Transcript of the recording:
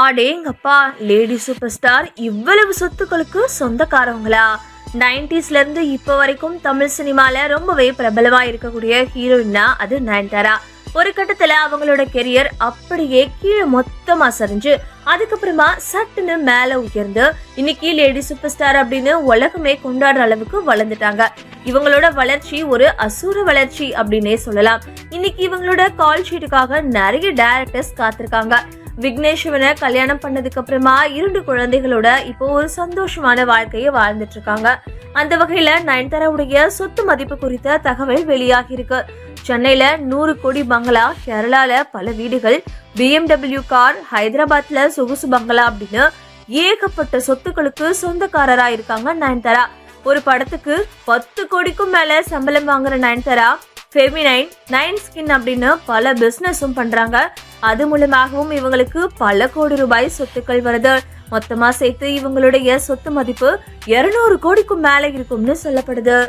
அடேங்கப்பா lady super star இவ்வளவு சொத்துக்களுக்கு சொந்தக்காரவங்களா? 90s ல இருந்து இப்போ வரைக்கும் தமிழ் சினிமால ரொம்பவே பிரபலமா இருக்கக்கூடிய ஹீரோயின்னா அது நயன்தாரா. ஒரு கட்டத்துல அவங்களோட கெரியர் அப்படியே கீழே மொத்தமா சரிஞ்சு அதுக்கப்புறமா சட்டுன்னு மேல உயர்ந்து இன்னைக்கு லேடி சூப்பர் ஸ்டார் அப்படின்னு உலகமே கொண்டாடுற அளவுக்கு வளர்ந்துட்டாங்க. இவங்களோட வளர்ச்சி ஒரு அசூர வளர்ச்சி அப்படின்னே சொல்லலாம். இன்னைக்கு இவங்களோட கால் ஷீட்டுக்காக நிறைய டேரக்டர்ஸ் காத்திருக்காங்க. விக்னேஷ்வனை கல்யாணம் பண்ணதுக்கு அப்புறமா இரண்டு குழந்தைகளோட இப்போ ஒரு சந்தோஷமான வாழ்க்கையை வாழ்ந்துட்டு இருக்காங்க. அந்த வகையில நயன்தாராவுடைய சொத்து மதிப்பு குறித்த தகவல் வெளியாகி இருக்கு சென்னையில நூறு கோடி பங்களா கேரளால பல வீடுகள் பிஎம்டபிள்யூ கார் ஹைதராபாத்ல சொகுசு பங்களா அப்படின்னு ஏகப்பட்ட சொத்துக்களுக்கு சொந்தக்காரரா இருக்காங்க நயன்தாரா. ஒரு படத்துக்கு பத்து கோடிக்கும் மேல சம்பளம் வாங்குற நயன்தாரா ஃபெமினைன் நைன் ஸ்கின் அப்படின்னு பல பிஸ்னஸும் பண்றாங்க. அது மூலமாகவும் இவங்களுக்கு பல கோடி ரூபாய் சொத்துக்கள் வருது. மொத்தமா சேர்த்து இவங்களுடைய சொத்து மதிப்பு இருநூறு கோடிக்கும் மேல இருக்கும்னு சொல்லப்படுது.